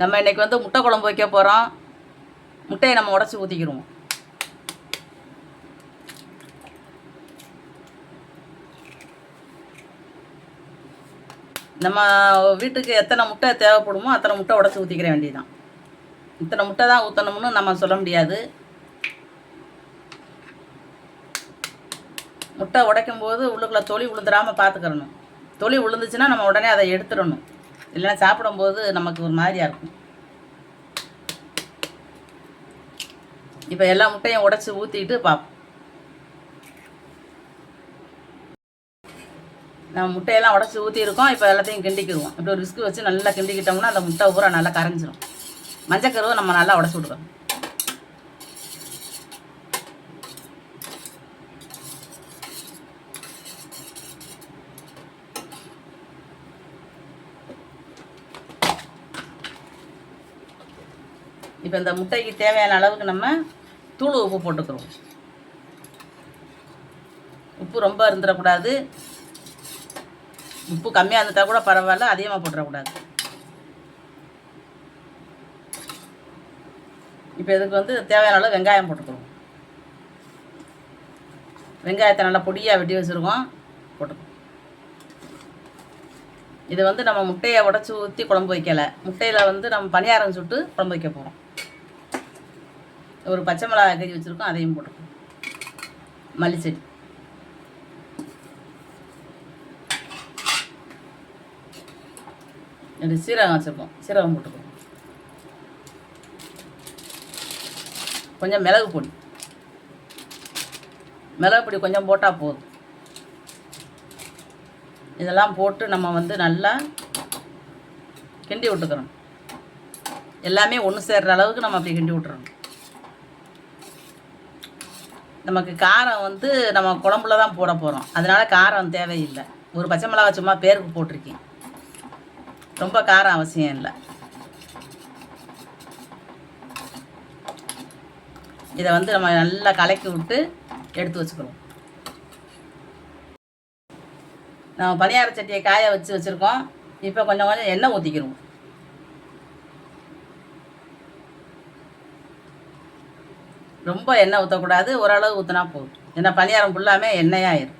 நம்ம இன்னைக்கு வந்து முட்டை குழம்பு வைக்க போகிறோம் முட்டையை நம்ம உடச்சி ஊற்றிக்கிடுவோம் நம்ம வீட்டுக்கு எத்தனை முட்டை தேவைப்படுமோ அத்தனை முட்டை உடச்சி ஊற்றிக்கிற வேண்டியதுதான். இத்தனை முட்டை தான் ஊற்றணும்னு நம்ம சொல்ல முடியாது. முட்டை உடைக்கும் போது உள்ளுக்குள்ளே தொளி விழுந்துடாமல் பார்த்துக்கிறணும் தொளி விழுந்துச்சுன்னா நம்ம உடனே அதை எடுத்துடணும். இல்லைன்னா சாப்பிடும்போது நமக்கு ஒரு மாதிரியாக இருக்கும். இப்போ எல்லா முட்டையும் உடைச்சி ஊற்றிட்டு பார்ப்போம் நம்ம முட்டையெல்லாம் உடச்சி ஊற்றிருக்கோம் இப்போ எல்லாத்தையும் கிண்டிக்கிடுவோம். இப்படி ஒரு விஸ்கு வச்சு நல்லா கிண்டிக்கிட்டோம்னா அந்த முட்டை பூரா நல்லா கரைஞ்சிரும். மஞ்சக்கருவை நம்ம நல்லா உடச்சி விடுவோம் இப்போ இந்த முட்டைக்கு தேவையான அளவுக்கு நம்ம தூள் உப்பு போட்டுக்கிறோம். உப்பு ரொம்ப இருந்துடக்கூடாது உப்பு கம்மியாக இருந்துட்டா கூட பரவாயில்ல அதிகமாக போட்டுடக்கூடாது இப்போ இதுக்கு வந்து தேவையான அளவு வெங்காயம் போட்டுக்கிறோம். வெங்காயத்தை நல்லா பொடியாக வெட்டி வச்சுருக்கோம் போட்டுக்கிறோம். இது வந்து நம்ம முட்டையை உடச்சி ஊற்றி குழம்பு வைக்கலை. முட்டையில் வந்து நம்ம பணியாரம் சுட்டு குழம்பு வைக்க போகிறோம் ஒரு பச்சை மிளகாய் கறி வச்சுருக்கோம் அதையும் போட்டுக்கணும் மல்லிச்செடி. ரெண்டு சீரகம் வச்சுருக்கோம். சீரகம் போட்டுக்கோம் கொஞ்சம் மிளகு பொடி. மிளகு பொடி கொஞ்சம் போட்டால் போதும். இதெல்லாம் போட்டு நம்ம வந்து நல்லா கிண்டி விட்டுக்கிறோம் எல்லாமே ஒன்று சேர்கிற அளவுக்கு நம்ம அப்படி கிண்டி விட்டுறணும். நமக்கு காரம் வந்து நம்ம குழம்புல தான் போட போகிறோம் அதனால காரம் தேவையில்லை. ஒரு பச்சை மிளகா சும்மா பேருக்கு போட்டிருக்கேன். ரொம்ப காரம் அவசியம் இல்லை. இதை வந்து நம்ம நல்லா கலக்கி விட்டு எடுத்து வச்சுக்கிறோம். நம்ம பணியார சட்டியை காய வச்சு வச்சுருக்கோம். இப்போ கொஞ்சம் கொஞ்சம் எண்ணெய் ஊற்றிக்கிறோம் ரொம்ப எண்ணெய் ஊற்றக்கூடாது ஓரளவு ஊற்றினா போதும். ஏன்னா பணியாரம் ஃபுல்லாமே எண்ணெயாயிரும்.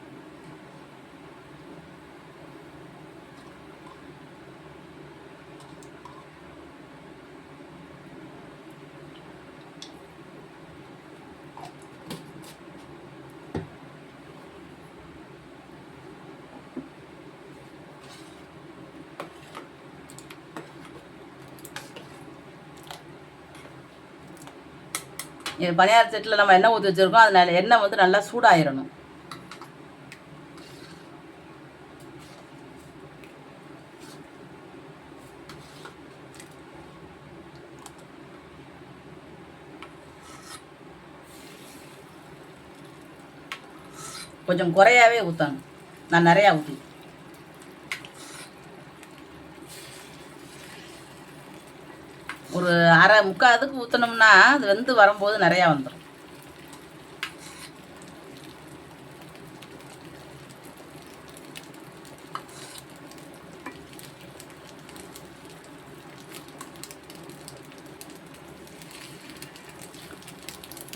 பனியார் செட்டில் நம்ம எண்ணெய் ஊற்றி வச்சுருக்கோம். அதனால எண்ணெய் வந்து நல்லா சூடாயிடணும் கொஞ்சம் குறையாவே ஊற்றணும் நான் நிறையா ஊற்றி ஒரு அரை முக்கால் அதுக்கு ஊற்றினோம்னா அது வந்து வரும்போது நிறையா வந்துடும்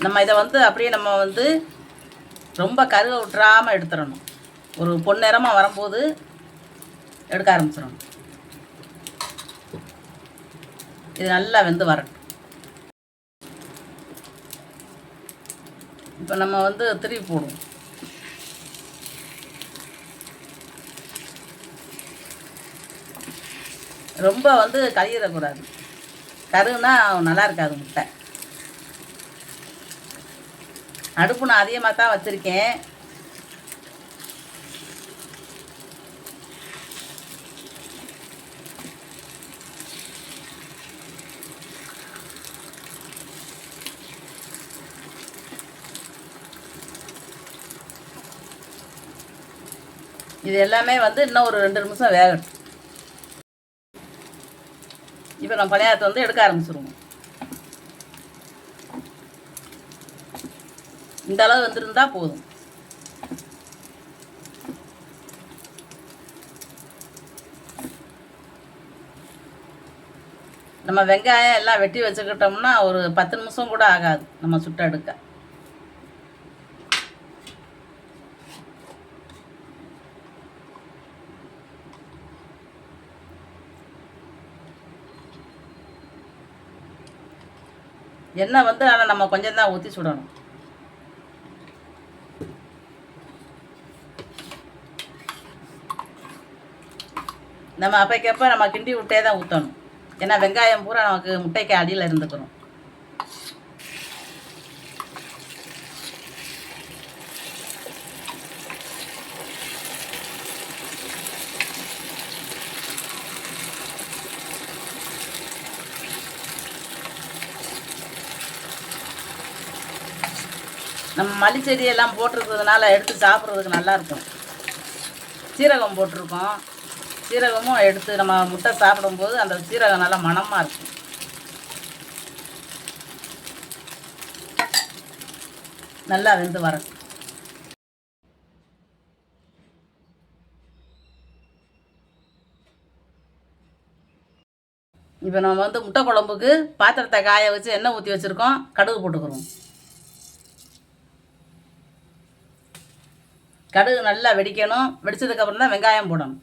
நம்ம இதை வந்து அப்படியே நம்ம வந்து ரொம்ப கருவை விட்டுறாமல் எடுத்துடணும். ஒரு பொன்னிறமாக வரும்போது எடுக்க ஆரம்பிச்சிடணும். இது நல்லா வெந்து வரட்டும். இப்போ நம்ம வந்து திருப்பி போடுவோம். ரொம்ப வந்து கழியிடக்கூடாது கருன்னா நல்லா இருக்காது முட்டை. அடுப்பு நான் அதிகமாக தான் வச்சுருக்கேன். இது எல்லாமே வந்து இன்னும் ஒரு ரெண்டு நிமிஷம் வேகணும் இப்போ நம்ம பணியாரத்தை வந்து எடுக்க ஆரம்பிச்சிருவோம். இந்த அளவு வந்துருந்தா போதும். நம்ம வெங்காயம் எல்லாம் வெட்டி வச்சுக்கிட்டோம்னா ஒரு பத்து நிமிஷம் கூட ஆகாது. நம்ம சுட்ட எடுக்க. எண்ணெய் வந்து ஆனால் நம்ம கொஞ்சம் தான் ஊற்றி சுடணும். நம்ம அப்பைக்கப்போ நம்ம கிண்டி விட்டே தான் ஊற்றணும் ஏன்னா வெங்காயம் பூரா நமக்கு முட்டைக்கு அடியில் இருந்துக்கணும். நம்ம மல்லி செடியெல்லாம் போட்டிருக்கிறதுனால எடுத்து சாப்பிட்றதுக்கு நல்லா இருக்கும் சீரகம் போட்டிருக்கோம். சீரகமும் எடுத்து நம்ம முட்டை சாப்பிடும்போது அந்த சீரகம் நல்லா மணமாக இருக்கும். நல்லா வெந்து வர இப்போ நம்ம வந்து முட்டை குழம்புக்கு பாத்திரத்தை காய வச்சு எண்ணெய் ஊற்றி வச்சுருக்கோம். கடுகு போட்டுக்கிறோம் கடுகு நல்லா வெடிக்கணும். வெடிச்சதுக்கப்புறம் தான் வெங்காயம் போடணும்.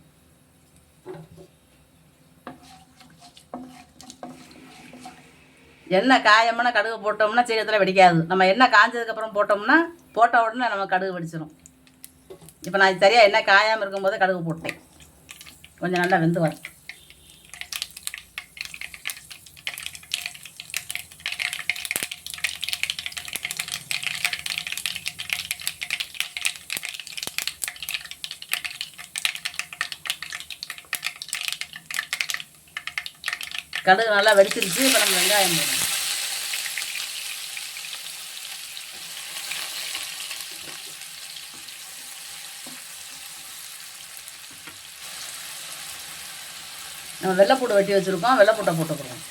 என்ன காயம்னா கடுகு போட்டோம்னா சீக்கிரத்தில் வெடிக்காது. நம்ம என்ன காஞ்சதுக்கப்புறம் போட்டோம்னா போட்ட உடனே நம்ம கடுகு வெடிச்சிடும் இப்போ நான் சரியாக என்ன காயாமல் இருக்கும்போது கடுகு போட்டேன். கொஞ்சம் நல்லா வெந்து வரும் கடுகு நல்லா வெடிச்சிருச்சு இப்போ நம்ம வெங்காயம் போடணும். நம்ம வெள்ளைப்பூட்டை வெட்டி வச்சுருக்கோம் வெள்ளைப்பூட்டை போட்டுக்கிறோம்.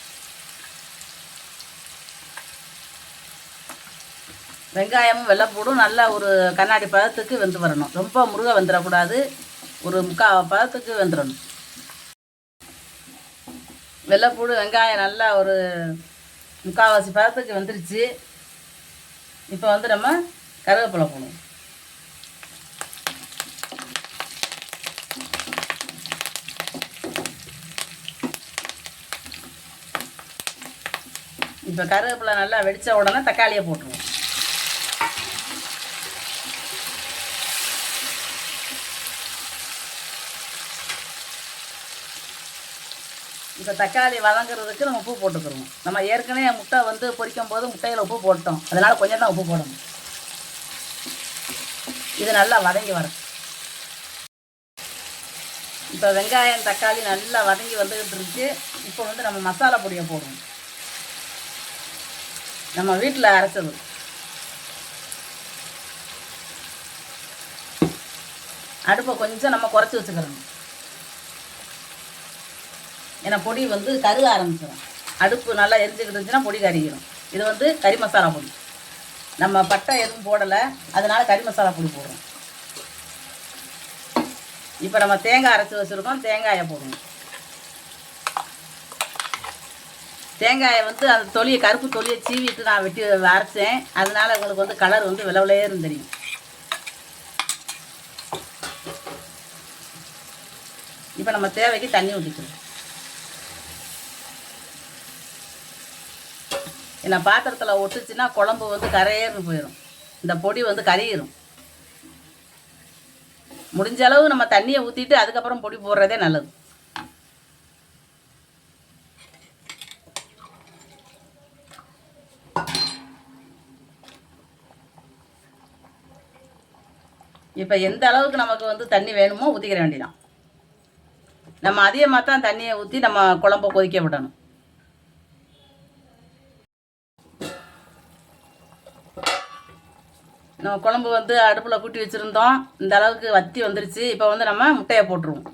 வெங்காயமும் வெள்ளைப்பூடும் நல்லா ஒரு கண்ணாடி பதத்துக்கு வெந்து வரணும். ரொம்ப முருக வந்துடக்கூடாது ஒரு முக்கால் பதத்துக்கு வெந்துடணும் வெள்ளைப்பூடு வெங்காயம் நல்லா ஒரு முக்கால்வாசி பதத்துக்கு வந்துருச்சு. இப்போ வந்து நம்ம கருவேப்பிலை போடணும். இப்போ கருவேப்பிலை நல்லா வெடித்த உடனே தக்காளியை போட்டுருவோம். இப்போ தக்காளி வதங்குறதுக்கு நம்ம உப்பு போட்டுக்கிறோம். நம்ம ஏற்கனவே முட்டை வந்து பொரிக்கும் போது முட்டையில் உப்பு போட்டோம். அதனால் கொஞ்சம் தான் உப்பு போடணும். இது நல்லா வதங்கி வரும் இப்போ வெங்காயம் தக்காளி நல்லா வதங்கி வந்துக்கிட்டு இருக்கு. இப்போ வந்து நம்ம மசாலா பொடியை போடுவோம் நம்ம வீட்டில் அரைச்சது. அடுப்பை கொஞ்சம் நம்ம குறைச்சி வச்சுக்கிறோம் ஏன்னா பொடி வந்து கருக ஆரம்பிச்சிடும் அடுப்பு நல்லா எரிஞ்சுக்கிட்டு இருந்துச்சுன்னா பொடி கறிக்கிறோம் இது வந்து கறி மசாலா பொடி. நம்ம பட்டை எதுவும் போடலை அதனால் கறி மசாலா பொடி போடுறோம். இப்போ நம்ம தேங்காய் அரைச்சி வச்சுருக்கோம் தேங்காயை போடுவோம். தேங்காயை வந்து அந்த தொலியை கருப்பு தொலியை சீவிட்டு நான் வெட்டி அரைச்சேன். அதனால் உங்களுக்கு வந்து கலர் வந்து விளவிலேருந்து தெரியும். இப்போ நம்ம தேவைக்கு தண்ணி ஊற்றிக்கணும் ஏன்னா பாத்திரத்தில் ஒட்டுச்சுன்னா குழம்பு வந்து கரையேறுன்னு போயிடும் இந்த பொடி வந்து கரையிடும் முடிஞ்ச அளவு நம்ம தண்ணியை ஊற்றிட்டு அதுக்கப்புறம் பொடி போடுறதே நல்லது. இப்போ எந்த அளவுக்கு நமக்கு வந்து தண்ணி வேணுமோ ஊற்றிக்கிற வேண்டியதான் நம்ம அதிகமாக தான் தண்ணியை ஊற்றி நம்ம குழம்ப கொதிக்க விடணும். நம்ம குழம்பு வந்து அடுப்பில் கூட்டி வச்சுருந்தோம். இந்த அளவுக்கு வத்தி வந்துருச்சு. இப்போ வந்து நம்ம முட்டையை போட்டுருவோம்.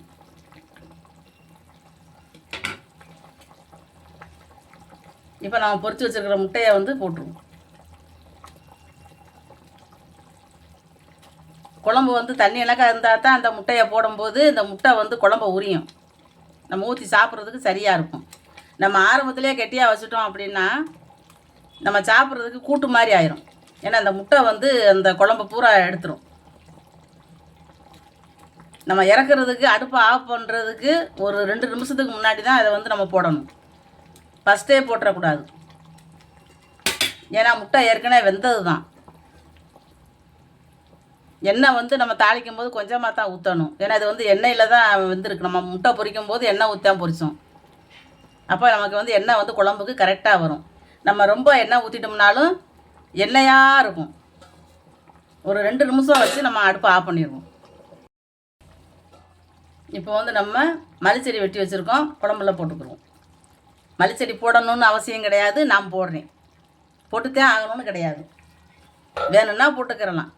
இப்போ நம்ம பொறிச்சு வச்சுருக்கிற முட்டையை வந்து போட்டுருவோம். குழம்பு வந்து தண்ணி இலக்கா இருந்தால் தான் அந்த முட்டையை போடும்போது இந்த முட்டை வந்து குழம்ப உரியும். நம்ம ஊற்றி சாப்பிட்றதுக்கு சரியாக இருக்கும். நம்ம ஆரம்பத்திலே கெட்டியாக வச்சுட்டோம் அப்படின்னா நம்ம சாப்பிட்றதுக்கு கூட்டு மாதிரி ஆயிரும். ஏன்னா அந்த முட்டை வந்து அந்த குழம்பு பூரா எடுத்துரும். நம்ம இறக்குறதுக்கு அடுப்பை ஆஃப் பண்ணுறதுக்கு ஒரு ரெண்டு நிமிஷத்துக்கு முன்னாடி தான் அதை வந்து நம்ம போடணும். ஃபஸ்ட்டே போட்டுறக்கூடாது. ஏன்னா முட்டை ஏற்கனவே வெந்தது தான். எண்ணெய் வந்து நம்ம தாளிக்கும் போது கொஞ்சமாக தான் ஊற்றணும் ஏன்னா இது வந்து எண்ணெயில் தான் வெந்திருக்கு. நம்ம முட்டை பொரிக்கும் போது எண்ணெய் ஊற்றாம பொரிச்சோம். அப்போ நமக்கு வந்து எண்ணெய் வந்து குழம்புக்கு கரெக்டாக வரும். நம்ம ரொம்ப எண்ணெய் ஊற்றிட்டோம்னாலும் எண்ணெயாக இருக்கும் ஒரு ரெண்டு நிமிஷம் வச்சு நம்ம அடுப்பை ஆஃப் பண்ணிடுவோம் இப்போ வந்து நம்ம மல்லிச்செடி வெட்டி வச்சுருக்கோம். குழம்புல போட்டுக்குருவோம். மல்லிச்செடி போடணும்னு அவசியம் கிடையாது. நான் போடுறேன். போட்டுத்தான் ஆகணும்னு கிடையாது. வேணும்னா போட்டுக்கிறலாம்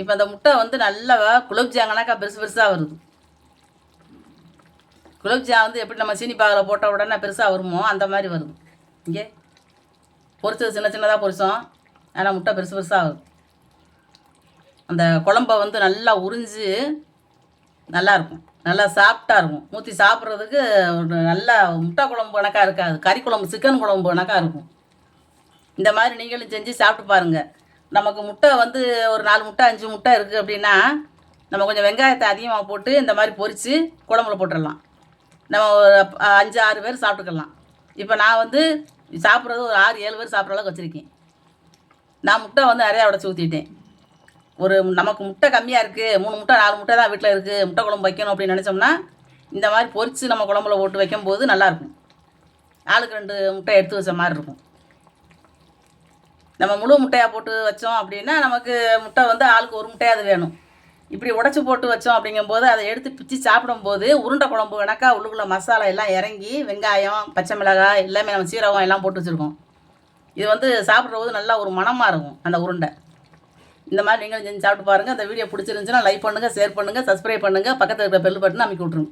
இப்போ அந்த முட்டை வந்து நல்லா குலோப்ஜாங்கனாக்கா பெருசு பெருசாக வருது. குலோப்ஜா வந்து எப்படி நம்ம சீனி பாகில் போட்ட உடனே பெருசாக வருமோ அந்த மாதிரி வருது. இங்கே பொரிச்சது சின்ன சின்னதாக பொரிச்சோம். ஆனால் முட்டை பெருசு பெருசாக ஆகும். அந்த குழம்ப வந்து நல்லா உறிஞ்சு நல்லா இருக்கும். நல்லா சாஃப்டாக இருக்கும். ஊற்றி சாப்பிட்றதுக்கு ஒரு நல்லா முட்டை குழம்பு கணக்காக இருக்காது. கறி குழம்பு சிக்கன் குழம்பு கணக்காக இருக்கும். இந்த மாதிரி நீங்களும் செஞ்சு சாப்பிட்டு பாருங்கள் நமக்கு முட்டை வந்து ஒரு நாலு முட்டை அஞ்சு முட்டை இருக்குது அப்படின்னா நம்ம கொஞ்சம் வெங்காயத்தை அதிகமாக போட்டு இந்த மாதிரி பொரித்து குழம்புல போட்டுடலாம். நம்ம ஒரு அஞ்சு ஆறு பேர் சாப்பிட்டுக்கலாம். இப்போ நான் வந்து சாப்பிட்றது ஒரு ஆறு ஏழு பேர் சாப்பிட்ற அளவுக்கு வச்சுருக்கேன். நான் முட்டை வந்து நிறையா உடச்சி ஊற்றிட்டேன் ஒரு நமக்கு முட்டை கம்மியாக இருக்குது மூணு முட்டை நாலு முட்டை தான் வீட்டில் இருக்குது முட்டை குழம்பு வைக்கணும் அப்படின்னு நினச்சோம்னா இந்த மாதிரி பொரித்து நம்ம குழம்புல போட்டு வைக்கும்போது நல்லாயிருக்கும் ஆளுக்கு ரெண்டு முட்டை எடுத்து வச்ச மாதிரி இருக்கும். நம்ம முழு முட்டையாக போட்டு வச்சோம் அப்படின்னா நமக்கு முட்டை வந்து ஆளுக்கு ஒரு முட்டையாவது வேணும். இப்படி உடச்சி போட்டு வச்சோம் அப்படிங்கும்போது அதை எடுத்து பிச்சு சாப்பிடும்போது உருண்டை குழம்பு கணக்கா உள்ளுக்குள்ள மசாலா எல்லாம் இறங்கி வெங்காயம் பச்சை மிளகாய் எல்லாமே நம்ம சீரகம் எல்லாம் போட்டு வச்சுருக்கோம். இது வந்து சாப்பிட்ற நல்லா ஒரு மனமாக இருக்கும் அந்த உருண்டை. இந்த மாதிரி நீங்களும் செஞ்சு சாப்பிட்டு பாருங்கள் அந்த வீடியோ பிடிச்சிருந்துச்சுன்னா லைக் பண்ணுங்கள் ஷேர் பண்ணுங்கள் சப்ஸ்கிரைப் பண்ணுங்கள் பக்கத்தில் இருக்கிற பெல் பட்டன் அமைக்கி விட்ருங்க